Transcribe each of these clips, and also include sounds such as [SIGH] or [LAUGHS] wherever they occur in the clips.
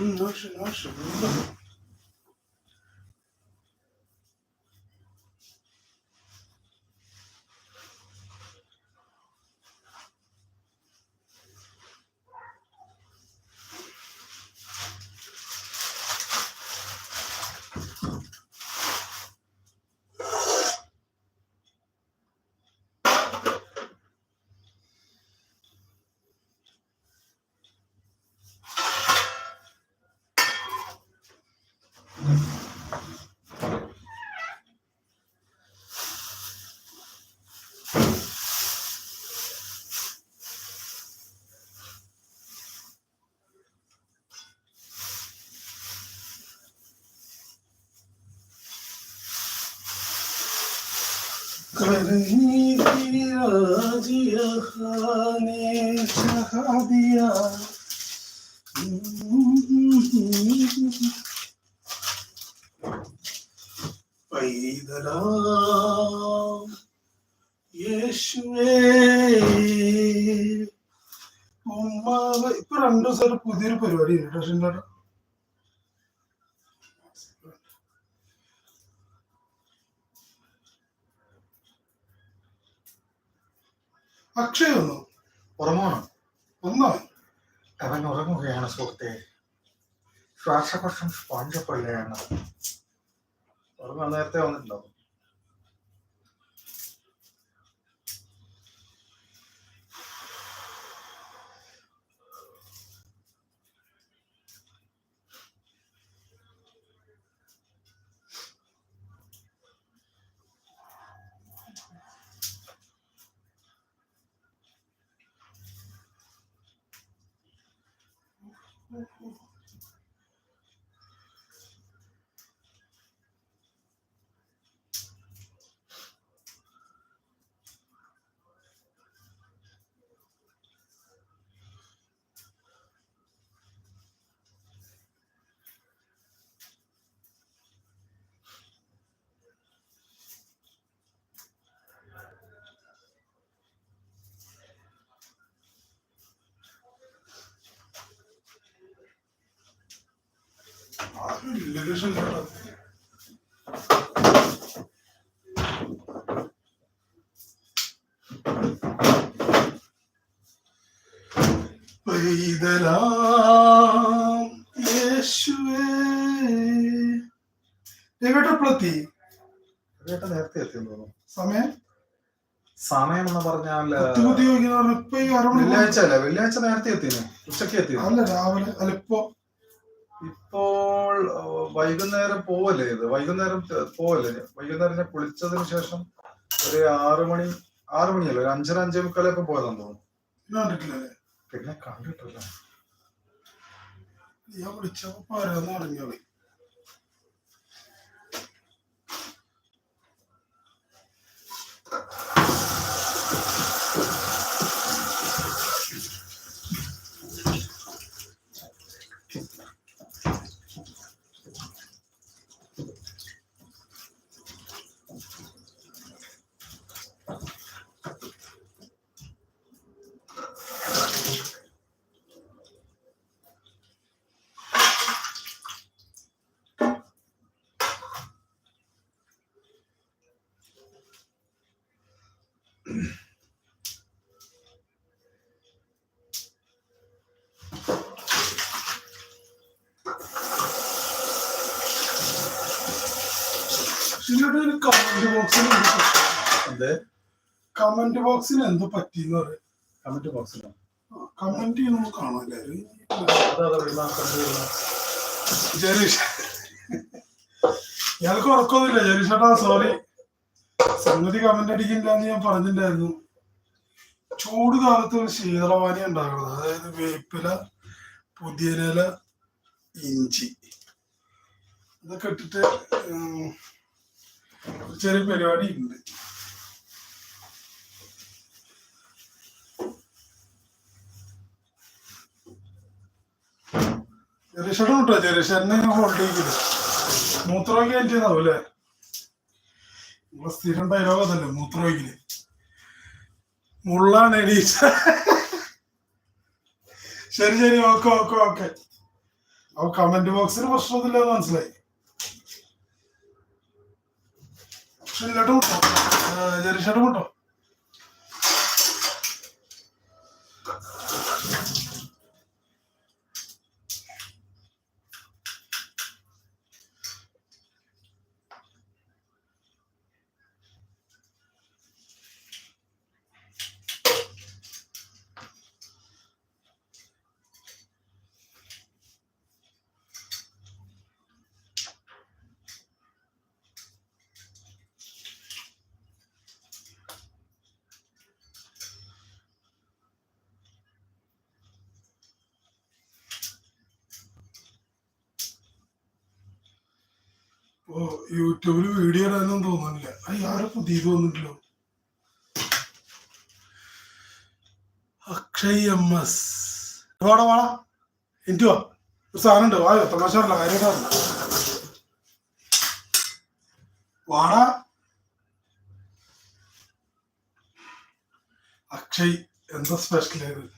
嗯，能吃能吃，不。करनी थी राजिया खाने चाह दिया പൈതലാ യേശുവേ ഉമ്മാവ ഇപ്പൊ രണ്ടു ദിവസം പുതിയൊരു പരിപാടി ഉണ്ട് ടെൻഷൻ്റെ അക്ഷയ ഒന്നു ഉറങ്ങണം. ഒന്നോ അവൻ ഉറങ്ങുകയാണ് സുഹൃത്തെ. ശ്വാസകോശം സ്പോഞ്ച് ഉറങ്ങാൻ നേരത്തെ വന്നിട്ടുണ്ടാവും. ലൊക്കേഷൻ കേട്ടോ പൈതലാം യേശുവേ എവിടെപ്പോഴെത്തി ചേട്ടാ നേരത്തെ എത്തിയെന്ന് തോന്നുന്നു. സമയം? സമയം എന്ന് പറഞ്ഞാൽ വെള്ളിയാഴ്ച അല്ലേ വെള്ളിയാഴ്ച നേരത്തെ എത്തിയെന്ന് ഉച്ചയ്ക്ക് എത്തിയത് അല്ല രാവിലെ അല്ല ഇപ്പൊ ഇപ്പോൾ വൈകുന്നേരം പോവല്ലേ ഇത്? വൈകുന്നേരം പോവല്ലേ? വൈകുന്നേരം ഞാൻ കുളിച്ചതിന് ശേഷം ഒരു ആറു മണി ആറു മണിയല്ല? ഒരു അഞ്ചര അഞ്ചേ മുക്കാലൊക്കെ പോയതാന്ന് തോന്നുന്നു. പിന്നെ കണ്ടിട്ടില്ല. ഞാൻ വിളിച്ചപ്പോ തുടങ്ങിയത് കമന്റ് ബോക്സിൽ എന്ത്? കമന്റ് ബോക്സിൽ എന്തോ പറ്റിന്ന് പറയും കമന്റ് ബോക്സിലാണ് കമന്റ് ചെയ്യുമ്പോൾ കാണാം എല്ലാവരും ജരീഷ് ഇയാൾക്ക് ഉറക്കമൊന്നുമില്ല ജരീഷേട്ടാ സോറി സംഗതി കമന്റ് അടിക്കില്ലാന്ന് ഞാൻ പറഞ്ഞിട്ടുണ്ടായിരുന്നു. ചൂട് കാലത്ത് ഒരു ശീതളവാനി ഉണ്ടാകുന്നത് അതായത് വേപ്പില പുതിയനില ഇഞ്ചി. ഇതൊക്കെ ഇട്ടിട്ട് ചെറിയ പരിപാടി ഉണ്ട്. ചെറിയ കേട്ടോ ചെറിയ ഹോൾഡ് ചെയ്യില്ല മൂത്രമൊക്കെ നമ്മളെ സ്ഥിരം ഡയലോഗ് അതല്ലേ മൂത്രമൊഴിക്കൽ മുള്ളാണ് എണീച്ച. ശരി ശരി ഓക്കെ ഓക്കെ ഓക്കെ. അപ്പൊ കമന്റ് ബോക്സിൽ പ്രശ്നമൊന്നുമില്ലെന്ന് മനസ്സിലായി. പക്ഷെ ഇല്ലാട്ട് മുട്ടോ ജെറിഷാട്ട് മുട്ടോ യൂട്യൂബിൽ വീഡിയോ ഇടാനൊന്നും തോന്നുന്നില്ല. അയ്യ ആരും പുതിയത് വന്നിട്ടില്ലോ. Akshay M S. വാടാ വാടാ എനിക്ക് വാ. ഒരു സാധനം ഉണ്ട്. വായോ തമാശ പറയല്ല കാര്യമായിട്ടാണ് വാടാ. അക്ഷയ് എന്താ സ്പെഷ്യൽ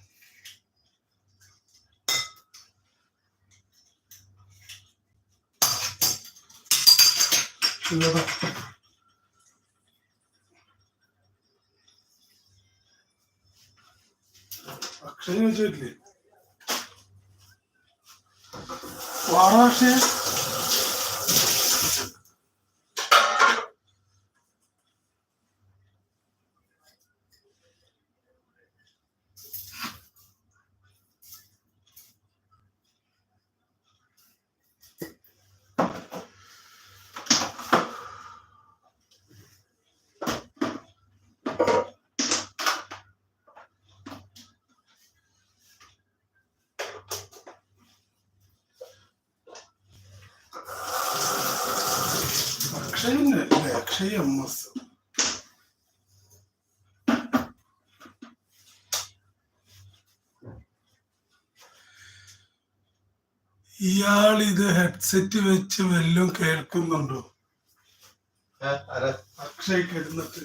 ആയത് ഇല്ലടാ അക്ഷയ് ചോദിച്ചിട്ടില്ലേ വാടാ അക്ഷയ് അക്ഷയ് അല്ലേ അക്ഷയ് എം എസ് ഇയാൾ ഇത് ഹെഡ്സെറ്റ് വെച്ച് വല്ലതും കേൾക്കുന്നുണ്ടോ ആരാ അക്ഷയ് കിടന്നിട്ട്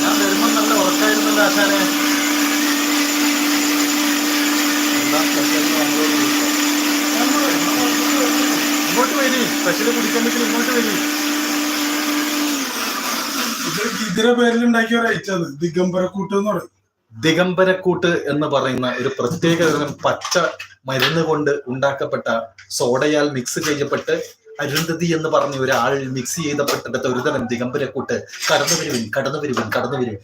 ഞാൻ വരുമ്പോ നല്ല ഉറക്കായിരുന്നല്ലോ ആശാനെ എന്താ സ്പെഷ്യൽ നമ്മളോട് ചോദിച്ചോ. ഇങ്ങോട്ട് വരി സ്പെഷ്യൽ കുടിക്കാൻ പറ്റില്ല ഇങ്ങോട്ട് വരും ഇത് ഇതിന്റെ പേരിൽ ഉണ്ടാക്കിയ ഒരു ഐറ്റാണ് ദിഗംബരക്കൂട്ട് എന്ന് പറയും. ദിഗംബരക്കൂട്ട് എന്ന് പറയുന്ന ഒരു പ്രത്യേക തരം പച്ച മരുന്ന് കൊണ്ട് ഉണ്ടാക്കപ്പെട്ട സോഡയാൽ മിക്സ് ചെയ്യപ്പെട്ട് അരുന്ധതി എന്ന് പറഞ്ഞ ഒരാൾ മിക്സ് ചെയ്തപ്പെട്ടെടുത്ത ഒരു തരം ദിഗംബരക്കൂട്ട് കടന്നു വരുവിൻ കടന്നു വരുവിൻ കടന്നു വരുവിൻ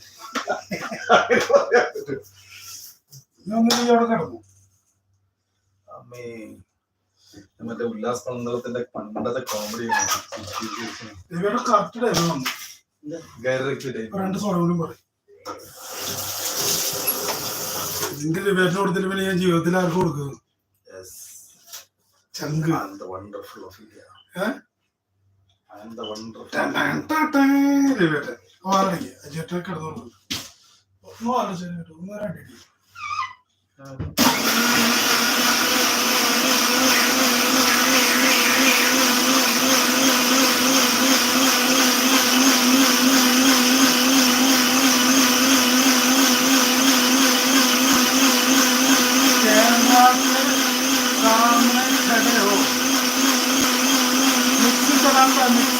അമ്മേ. മറ്റേ ഉല്ലാസ് പന്തളത്തിന്റെ പണ്ടത്തെ കോമഡി രണ്ട് പറയും. കൊടുത്തിട്ട് പിന്നെ ഞാൻ ജീവിതത്തിൽ ആർക്ക് കൊടുക്കുന്നത് ചങ്ക്. വണ്ടർഫുൾ ഓഫ് ഇന്ത്യ ഒന്ന് ആലോചിച്ചു ഒന്ന് രണ്ടടി nossa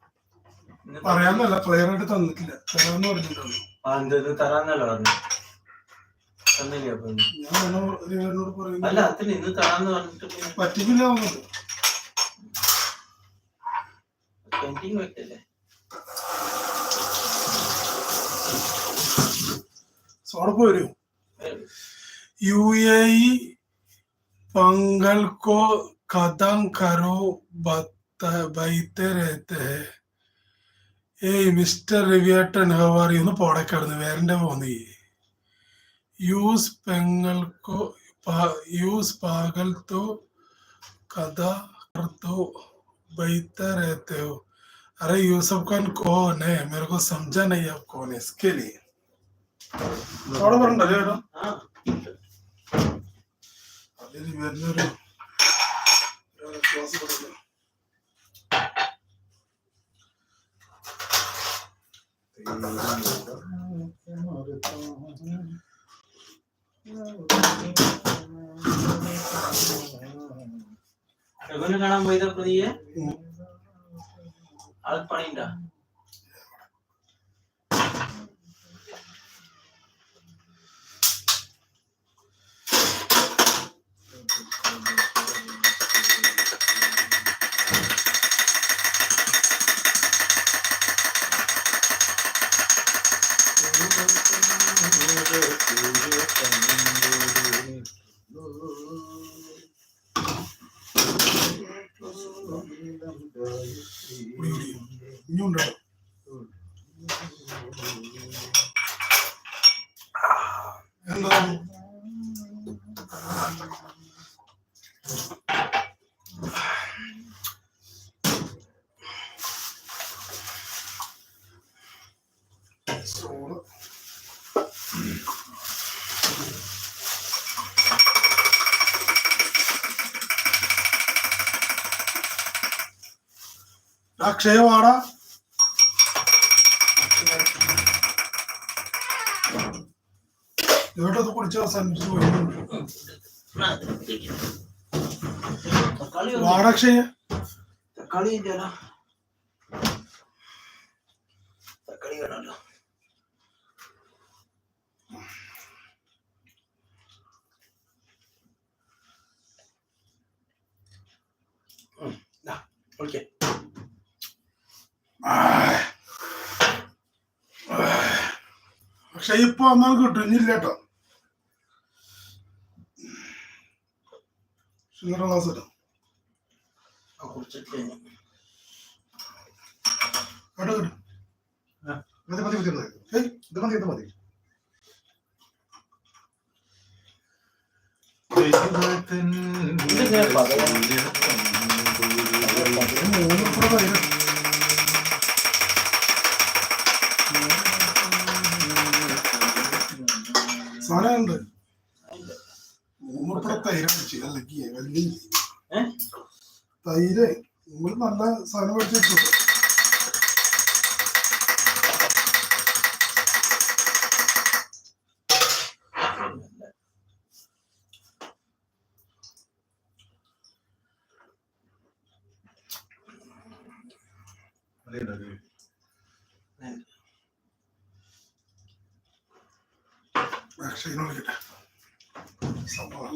പറയാന്നല്ല ക്ലിയറായിട്ട് തന്നിട്ടില്ല. തരാന്ന് പറഞ്ഞിട്ടുള്ളൂ തരാന്നല്ല പറഞ്ഞു പറയുന്നു അല്ല ഇന്ന് പറഞ്ഞിട്ട് യു എ ഇ കഥം കരോ ബൈത്തരത്തെ ഏയ് മിസ്റ്റർ റിവിയേട്ടൻ ഹവാറി ഒന്ന് പോടെ കിടന്ന് വേറെ പോന്നി യൂസ് പെങ്ങൾക്കോ പ- യൂസ് പാഗൽ तो कदा कर तो बैठते रहते हो अरे यूसुफ खान कौन है मेरे को समझा नहीं आप कौन है इसके लिए അവിടെ പറഞ്ഞോ ചേട്ടാ ആ അതിന് വരുന്നൊരു ഒരു ക്ലാസ് കൊടുക്കണം. எவ்வளவு காணாம போய்தான் புதிய அது பண்ணிட்டா nhun rồi Hello. അക്ഷയ വാടാ ഇവട്ടത് കുടിച്ച് അവസാനിപ്പിച്ചു പോയി. വാടക്ഷയ തക്കാളി തക്കാളി വേണമല്ലോ. ഓക്കെ പക്ഷെ ഇപ്പൊ അമ്മ കിട്ടുന്നില്ല കേട്ടോ ഷുഗർ ക്ലാസ് ഇടാം കുറിച്ചിട്ട് കേട്ടോ കിട്ടും. മതി മതി മതി മതി. ഏയ് ഇത് മതി ഇത് മതി.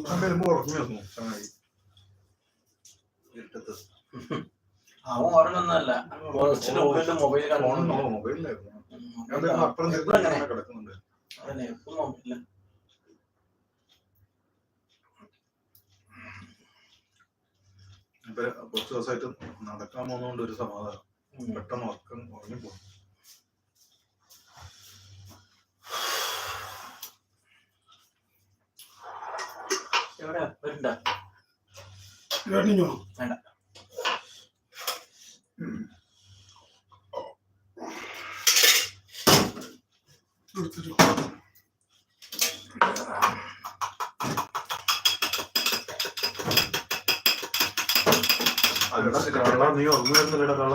ഞാൻ വരുമ്പോ അപ്പുറം തിരിച്ച് ഇങ്ങനെ കിടക്കുന്നുണ്ട്. അതന്നെ എപ്പോഴും മൊബൈലില്ല ഇപ്പൊ കുറച്ച് ദിവസമായിട്ട് നടക്കാൻ പോകുന്നതുകൊണ്ട് ഒരു സമാധാനം. പെട്ടെന്ന് ഉറക്കം ഉറങ്ങി പോകും. വേണ്ട. നീ ഉറങ്ങു കള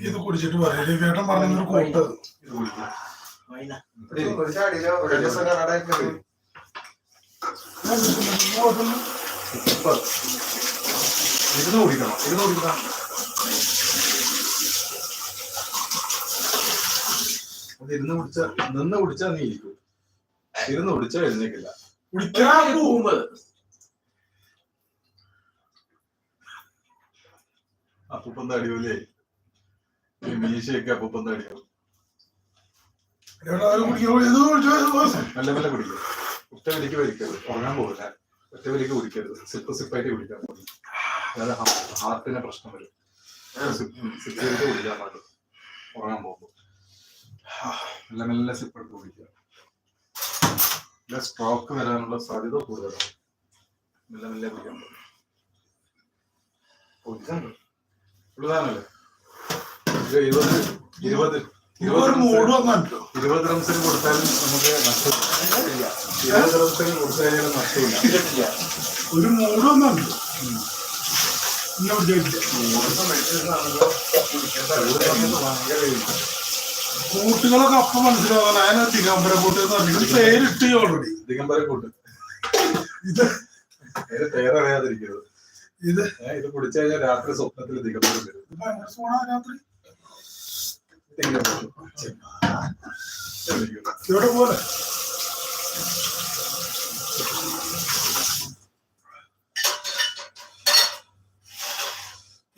ഇത് കുടിച്ചിട്ട് പറയല്ലേ ചേട്ടൻ പറഞ്ഞൊരു കൂട്ട്. ഇരുന്ന് കുടിക്കണം. ഇരുന്ന് കുടിക്കണം. അത് ഇരുന്ന് കുടിച്ച നിന്ന് കുടിച്ചാ നീ ഇരിക്കും. ഇരുന്ന് കുടിച്ചാ എഴുന്നേക്കില്ല. കുടിക്കാൻ പോകുമ്പോ അപ്പൊ ഈ മീശയൊക്കെ അപ്പൂപ്പന്ത അടിയും മെല്ലെ മെല്ലെ കുടിക്കും. ഒറ്റ വലിക്ക് വലിക്കരുത് ഉറങ്ങാൻ പോകില്ല ഒറ്റ വലിക്ക് കുടിക്കരുത്. സിപ്പ് സിപ്പായിട്ട് കുടിക്കാൻ പോകും അതായത് ഹാർട്ടിന് പ്രശ്നം വരും. സിപ്പ് ചെയ്തിട്ട് കുടിക്കാൻ പാടില്ല. ഉറങ്ങാൻ പോകുമ്പോൾ നല്ല നല്ല സിപ്പ് എടുത്ത് കുടിക്കുക. ഇല്ല സ്ട്രോക്ക് വരാനുള്ള സാധ്യത കൂടുതലാണ്. മെല്ലെ മെല്ലെ കുടിക്കാൻ പോകും കുടിക്കാനുണ്ട് ഉള്ളതാണല്ലേ. ഇരുപത് ഇരുപത് ഇതൊരു മൂട് വന്നല്ലോ ഇരുപത് റൺസിന് കൊടുത്താലും നമുക്ക് നഷ്ടമില്ല. ഇരുപത് റൺസിന് കൊടുത്തു കഴിഞ്ഞാലും നഷ്ടമില്ല. ഒരു മൂട് കൂട്ടുകളൊക്കെ അപ്പൊ മനസ്സിലാവാൻ. ഞാൻ ദിഗംബര കൂട്ട് എന്ന് പറഞ്ഞു പേരിട്ട് ഓൾറെഡി ദിഗംബര കൂട്ട്. ഇത് പേരറിയാതിരിക്കുന്നത് ഇത് ഇത് കുടിച്ചു കഴിഞ്ഞാൽ രാത്രി സ്വപ്നത്തിൽ ദിഗംബരം വരും. രാത്രി. ഇവിടെ [LAUGHS] പോലെ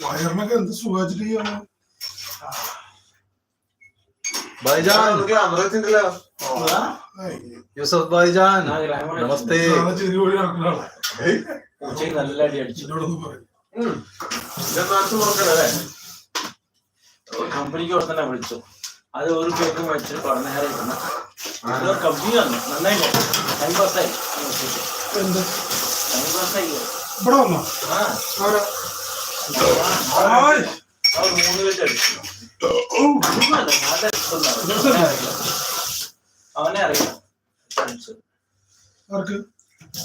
വയറിനൊക്കെ എന്ത് സുഖാച്ചിട്ട് ചെയ്യാമോ ഭായിജാൻ യൂസഫ് ഭായിജാൻ നമസ്തേ. ചെറിയ വഴി നടക്കുന്ന ആളാ ഏയ്, ഉച്ചയ്ക്ക് നല്ല അടി അടിച്ചു കമ്പനിക്ക് കൊടുത്തന്നെ വിളിച്ചു അത് ഒരു പേക്കും വെച്ച് പഠന കമ്പനി വന്നു നന്നായിട്ട് ടൈം പാസ്സായി എന്ത് ടൈം പാസ്സായി ഇവിടെ വന്നോ ആ ആരാ? ആ, ആയ്. അവർ മൂന്ന് പേര് അടിച്ചു ഓ, ഒന്നുമല്ല, നല്ല ഇതൊന്നും അറിയില്ല. അവനെ അറിയാം ഫ്രണ്ട്സ് ആർക്ക്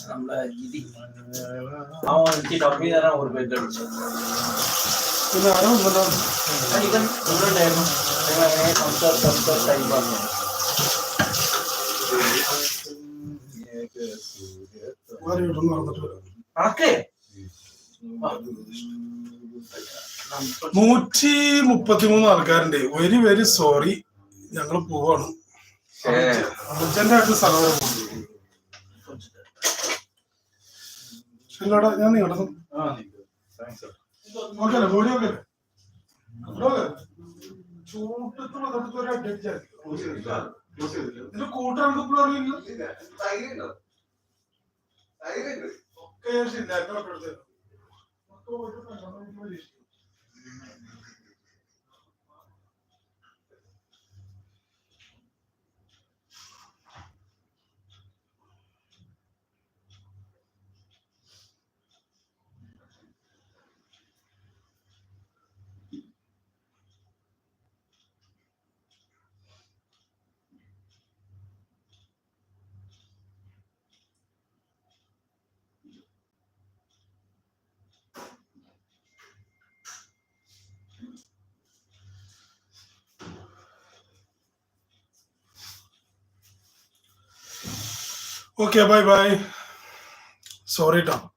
നമ്മളെ ഗിരി അവൻ എനിക്ക് കമ്പനി തരാൻ ഒരു പേര് അടിച്ചു പിന്നെ ആരോ ഉണ്ടായിരുന്നു ഞങ്ങൾ അങ്ങനെ സംസാരിച്ച് സംസാരിച്ച് ടൈം നൂറ്റി മുപ്പത്തിമൂന്ന് ആൾക്കാരുണ്ട്. വെരി വെരി സോറി ഞങ്ങൾ പോവാണ്. അർജന്റ് ആയിട്ട് സ്ഥലം. ശരിടാ ഞാൻ നിങ്ങളുടെ ആ, നിക്ക്. Thanks, sir. ഓക്കെ അല്ലേ ബോഡി ഓക്കെ അല്ലേ ചൂട്ടത്ത് വന്നിട്ട് ഒരു അഡ്ജസ്റ്റ്. ഇതിന്റെ കൂട്ടാണ് ഇപ്പോൾ അറിയില്ല ഒക്കെ ഞാൻ ശരിയാക്കാൻ അപ്പോഴത്തേക്ക് ഒക്കെ ഒരു പെട്ടെന്ന്